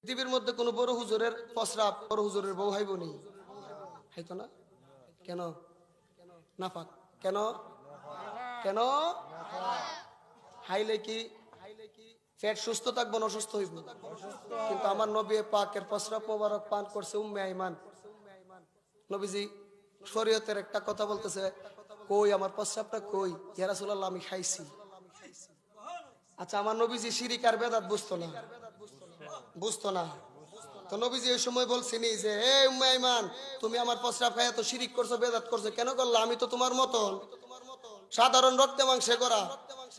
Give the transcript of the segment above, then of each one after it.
পৃথিবীর মধ্যে কোনো বড় হুজুরের ফসরাপ বড় হুজুরের বউ হাইব নেই। হাইতো না? কেন? নাফাক। কেন? কেন? হাইলে কি সুস্থ থাকব না অসুস্থ হইব? কিন্তু আমার নবী পাকের পান করছে উম্মে আইমান। নবীজি শরীয়তের একটা কথা বলতেছে, কই আমার প্রস্রাবটা কই? ইয়া আমি খাইছি। আচ্ছা আমার নবীজি শিরিক আর বেদাত বুঝতো না। বুঝতো না। তো নবীজি ওই সময় বলছিনি যে, হে উম্মে আইমান তুমি আমার প্রস্রাব খাইয়া তো শিরিক করছ, বেদাত করছ, কেন করলা? আমি তো তোমার মতন। সাধারণ রক্তে মাংসে করা।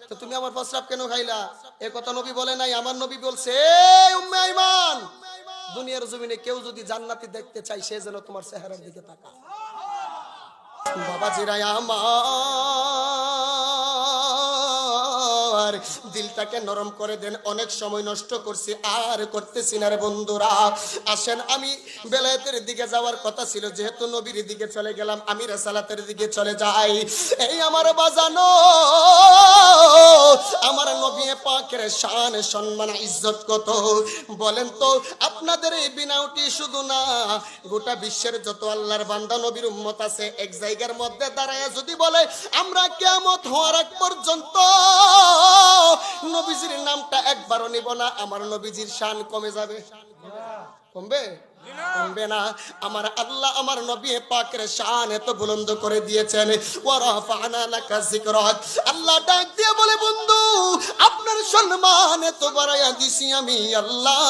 তো তুমি আমার প্রস্রাব কেন খাইলা? এ কথা নবী বলে নাই। আমার নবী বলছে "এই উম্মে আইমান দুনিয়ার জমিনে কেউ যদি জান্নাতি দেখতে চাই সে যেন তোমার চেহারার দিকে তাকা বাবা জিরাই আমার দিলটাকে নরম করে দেন, অনেক সময় নষ্ট করছি, আর করতেছি না রে বন্ধুরা। আসেন, আমি বেলায়েতের দিকে যাওয়ার কথা ছিল, যেহেতু নবীর দিকে চলে গেলাম, আমি রেসালাতের দিকে চলে যাই। এই আমার বাজানো, আমার নবী পাকের শান, সম্মান, ইজ্জত কত? বলেন তো, আপনাদের এই বিনাউটি শুধু না, গোটা বিশ্বের যত আল্লাহর বান্দা, নবীর উম্মত আছে, এক জায়গার মধ্যে দাঁড়ায় যদি বলে, আমরা কেমত হওয়ার আগ পর্যন্ত নবীজির নামটা একবারও নিব না, আমার নবীজির শান কমে যাবে। কমবে? কমবে না। আমার আল্লাহ আমার নবী পাকের শান এত বুলন্দ করে দিয়েছেন। আল্লাহ ডাক দিয়ে বলে, বন্ধু সম্মান এত বাড়াইয়া দিছি আমি, আল্লাহ।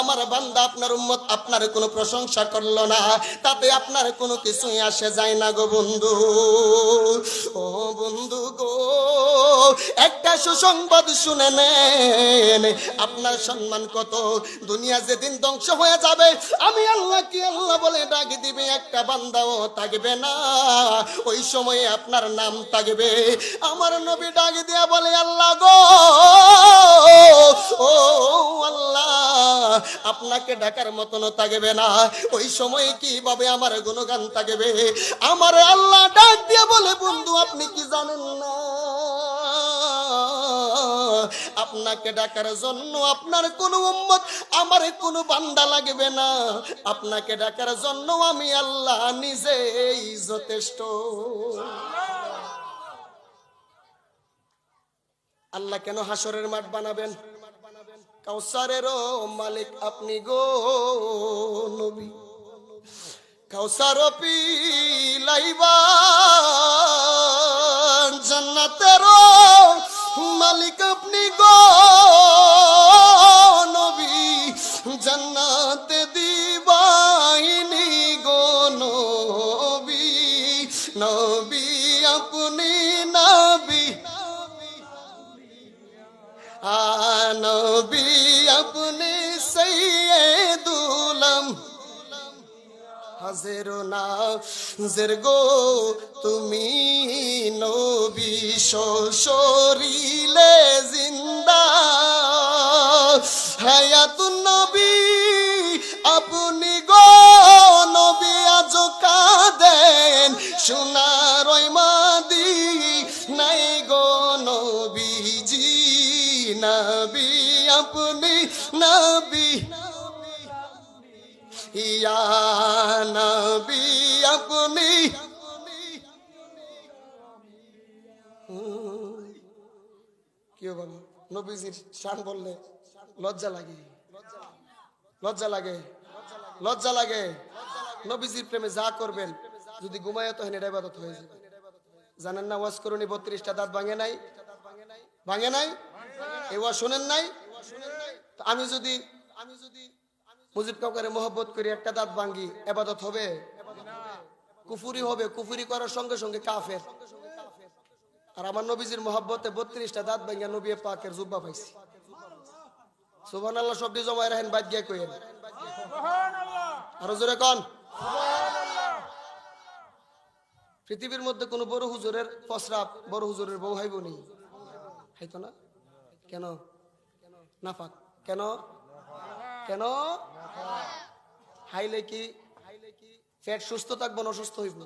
আমার বান্দা আপনার উম্মত আপনার কোনো প্রশংসা করল না, তাতে আপনার কোনো কিছুই আসে যায় না গো বন্ধু। ও বন্ধু গো, একটা সুসংবাদ শুনে নেন, আপনার সম্মান কত? দুনিয়া যেদিন ধ্বংস হয়ে যাবে, আমি আল্লাহ বলে ডাক দিবে একটা বান্দাও থাকবে না। ওই সময়ে আপনার নাম থাকবে। আমার নবী ডাক দিয়া বলে, আল্লাহ গো, ও আল্লাহ, আপনাকে ডাকার মতন থাকবে না। ওই সময়ে কীভাবে আমার গুণগান থাকবে? আমার আল্লাহ ডাক দিয়া বলে, বন্ধু, আপনি কি জানেন না? আপনাকে ডাকার জন্য আপনার কোন উম্মত আমার কোনো বান্দা লাগবে না। আপনাকে ডাকার জন্য আমি আল্লাহ নিজেই যথেষ্ট। আল্লাহ কেন হাসরের মাঠ বানাবেন? কাউসারেরও মালিক আপনি গো নবী। কাউসার পিলাইবা জান্নাতেরও মালিক আপনি গো নবী জান্নাতে দিবাইনি গো নবী নবী আপনি নবী নবী হাজের না। হাজের গো, তুমি নবী শরীলে জিন্দা। হায়াতুন নবী, আপনি গো নবী আজ কাঁদেন। সোনার মাদি নাই গো নবীজি। নবী, আপনি নবী। আপনি বাবা নবীজির শান বললে লজ্জা লাগে। লজ্জা লাগে। লজ্জা লাগে। নবীজির প্রেমে যা করবেন, যদি ঘুমায় তো হেনে ইবাদত হয়ে যাবে। জানেন না, ওয়াজ করুনি বত্রিশটা দাঁত ভাঙে নাই? ভাঙে নাই? এ ওয়াজ শোনেন নাই? আমি যদি আমি যদি মুজিব কাউকারে মোহব্বত করি, একটা দাঁত ভাঙ্গি, এবাদত হবে? কুফুরি হবে, কুফুরি করার সঙ্গে সঙ্গে কাফের। আর আমার নবীজির মোহাব্বতে বত্রিশটা দাঁত ভাঙ্গা নবী পাকের জুব্বা পাইছি। সুবান আল্লাহ সবটি জমায় রাখেন, বাদ গিয়ে কইেন আরও জোরে কন? পৃথিবীর মধ্যে কোনো বড় হুজুরের ফসরাপ বড় হুজুরের বউ হাইব নেই হাইতো না? কেন? নাফাক। কেন? কেন? হাইলে কি পেট সুস্থ থাকব না অসুস্থ হইব?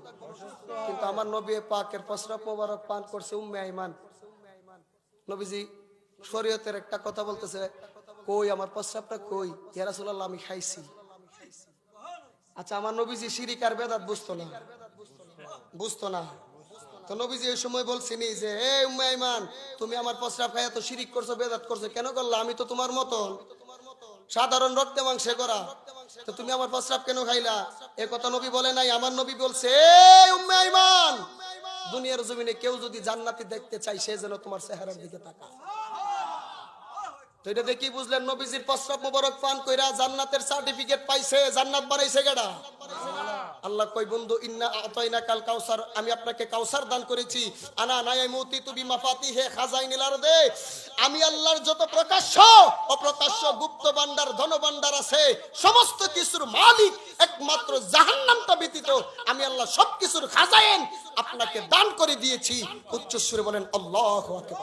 কিন্তু আমার নবী পাকের ফসরাপ মোবারক পান করছে উম্মে আইমান। নবীজি শরীয়তের একটা কথা বলতেছে, কই, আমার প্রস্রাবটা কই? ইয়া রাসূলুল্লাহ, আমি খাইছি। আচ্ছা আমার নবীজি শিরিক আর বেদাত বুঝতো না। বুঝতো না। তো নবীজি ওই সময় বলছিনি যে হে উম্মে ইমান তুমি আমার প্রস্রাব খাইয়া তো শিরিক করছ, বেদাত করছ, কেন করলা? আমি তো তোমার মতন। সাধারণ রক্তে মাংসে করা। তো তুমি আমার প্রস্রাব কেন খাইলা? এ কথা নবী বলে নাই, আমার নবী বলছে, "এই উম্মে দুনিয়ার জমিনে কেউ যদি জান্নাতি দেখতে চাই সে যেন তোমার চেহারার দিকে তাকায়। তো এটা দেখি বুঝলেন, নবীজির প্রস্রাব মোবারক পান কইরা জান্নাতের সার্টিফিকেট পাইছে, জান্নাত বানাইছে গেডা আল্লাহ কই বন্ধু, ইন্না আতাইনা কাল কাউসার, আমি আপনাকে কাউসার দান করেছি। আনা নাই মুতি তুবি মাফাতি হে খাজাইনিল আরদে। আমি আল্লাহর যত প্রকাশ্য, অপ্রকাশ্য গুপ্ত ভান্ডার ধন ভান্ডার আছে, সমস্ত কিছুর মালিক একমাত্র জাহান্নামটা ব্যতীত আমি আল্লাহ সবকিছুর খাজাইন আপনাকে দান করে দিয়েছি। উচ্চ সুরে বলেন, আল্লাহু আকবার।